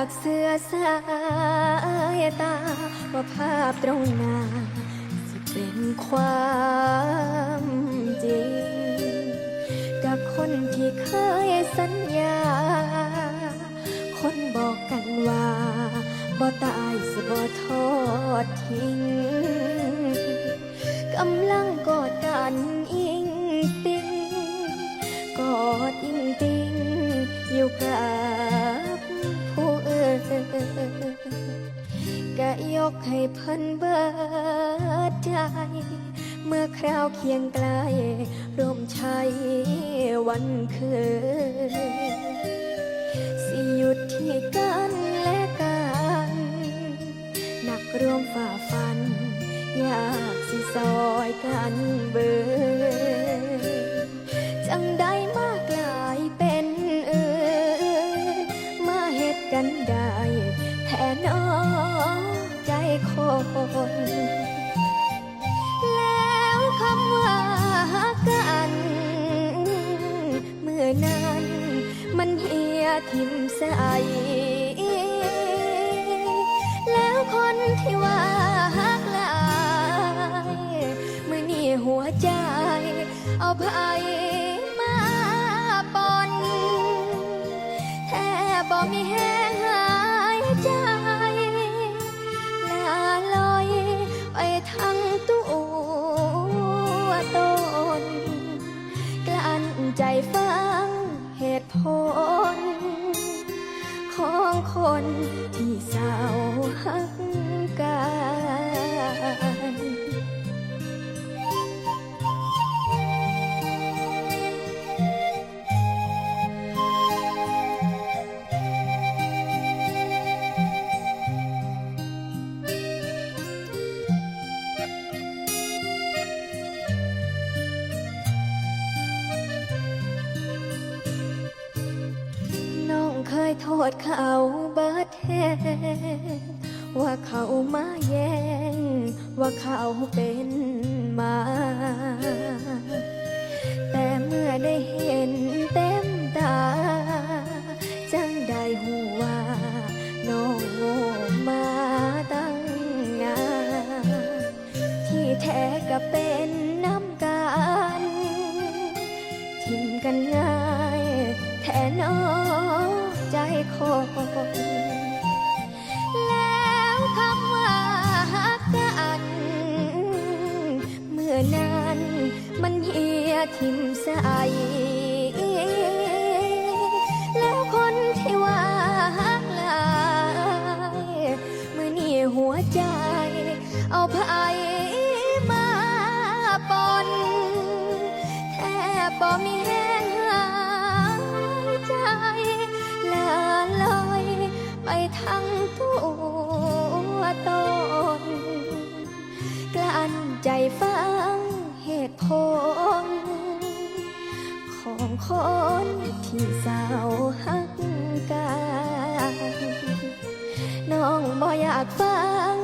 ากเสือสายตา ว่าภาพตรงหน้าสิเป็นความจริง กับคนที่เคยสัญญา คนบอกกันว่า บ่ตายสิบ่ทอดทิ้ง กำลังกอดกันอิงติงกอดอิงติงอยู่กับ ก็ยกให้เพิ่นเบิดใจ เมื่อคราวเคียงไกลร่วมใช้วันคืน สิหยุดที่กันและกันหนักร่วมฝ่าฟัน อยากสิซอยกันเบิดจังได้มา ยทิมใสแล้วคนที่ว่าฮักลายเมื่อนี่หัวใจ เอาไผมาปนแทบบ่มีแห้งหายใจลาลอยไปทั้งตัวตนกลั้นใจฟังเหตุผล คนที่เศร้าหัก ยโทษเขาเบิดแทนว่าเขามาแย่ง ว่าเขาเป็นมา แต่เมื่อได้เห็นเต็มตา จังได้หูว่า น้องโง่มาตั้งงานที่แท้ก็เป็นน้ำกัน ทิมกันง่าย แล้วคำว่าฮักกันเมื่อนั้นมันเหียทิมใสแล้วคนที่ว่าฮักหลายเมื่อนี่หัวใจ เอาไผมาปนแทบบ่มี ทั้งตัวตน กลั้นใจฟังเหตุผล ของคนที่สาวหักกัน น้องบ่อยากฟัง